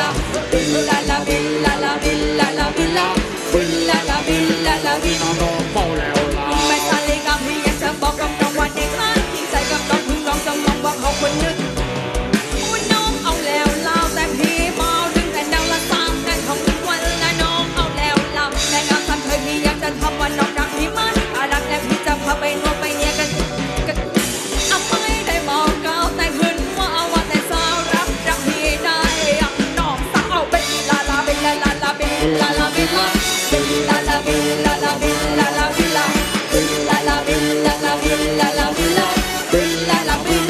villa, villa la villa la villa la villa, villa la villa la villa. la vida.